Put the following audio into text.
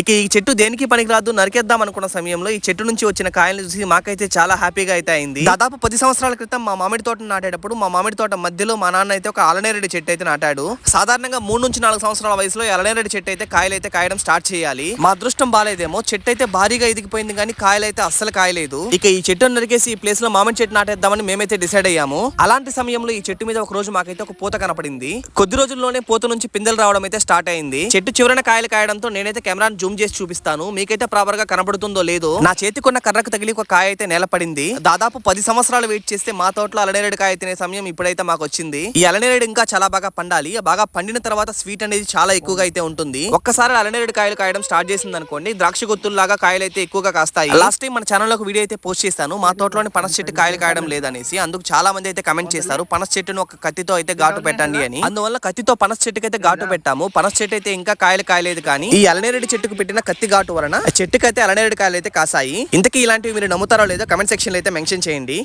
ఇక ఈ చెట్టు దేనికి పనికిరాదు? నరికేద్దాం అనుకున్న సమయంలో ఈ చెట్టు నుంచి వచ్చిన కాయలను చూసి మాకైతే చాలా హ్యాపీగా అయితే అయింది. దాదాపు పది సంవత్సరాల క్రితం మా మామిడి తోట నాటేటప్పుడు మా మామిడి తోట మధ్యలో మా నాన్న అయితే ఒక అలనేరెడ్డి చెట్టు అయితే నాటాడు. సాధారణంగా మూడు నుంచి నాలుగు సంవత్సరాల వయసులో అలనేరెడ్డి చెట్టు అయితే కాయలు అయితే కాయడం స్టార్ట్ చేయాలి. మా అదృష్టం బాలేదేమో చెట్టు అయితే భారీగా ఎదిగిపోయింది కానీ కాయలు అయితే అస్సలు కాయలేదు. ఇక ఈ చెట్టును నరికేసి ఈ ప్లేస్లో మామిడి చెట్టు నాటేద్దామని మేమైతే డిసైడ్ అయ్యాము. అలాంటి సమయంలో ఈ చెట్టు మీద ఒక రోజు మాకైతే ఒక పూత కనపడింది. కొద్ది రోజుల్లోనే పూత నుంచి పిందెలు రావడం అయితే స్టార్ట్ అయింది. చెట్టు చివరన కాయలు కాయడంతో నేనైతే కెమెరాను జూమ్ చేసి చూపిస్తాను. మీకైతే ప్రాపర్గా కనబడుతుందో లేదో. నా చేతికున్న కర్రకు తగిలి ఒక కాయ అయితే నేల పడింది దాదాపు పది సంవత్సరాలు వెయిట్ చేస్తే మా తోటలో అలనేరేడు కాయ తినే సమయం ఇప్పుడైతే మాకు వచ్చింది. ఈ అలనేరేడు ఇంకా చాలా బాగా పండాలి. బాగా పండిన తర్వాత స్వీట్ అనేది చాలా ఎక్కువగా అయితే ఉంటుంది. ఒక్కసారి అలనేరేడు కాయలు కాయడం స్టార్ట్ చేసింది అనుకోండి ద్రాక్ష గుత్తుల్లాగా కాయలు అయితే ఎక్కువగా కాస్తాయి. లాస్ట్ టైం మన ఛానల్లో వీడియో అయితే పోస్ట్ చేస్తాను మా తోటలోని పనస చెట్టు కాయలు కాయడం లేదనేసి అందుకు చాలా మంది అయితే కమెంట్ చేస్తారు. పనస చెట్టును ఒక కత్తితో అయితే ఘాటు పెట్టండి అని. అందువల్ల కత్తితో పనస చెట్టుకైతే ఘాటు పెట్టాము. పనస చెట్టు అయితే ఇంకా కాయలు కాయలేదు కానీ ఈ అలనేరేడు చెట్టుకు పెట్టిన కత్తి ఘాటు వలన చెట్టుకైతే అలనేరేడు కాయలు అయితే కాసాయి. ఇంతకీ ఇలాంటివి మీరు నమ్ముతారో లేదో కమెంట్ సెక్షన్లో అయితే మెన్షన్ చేయండి.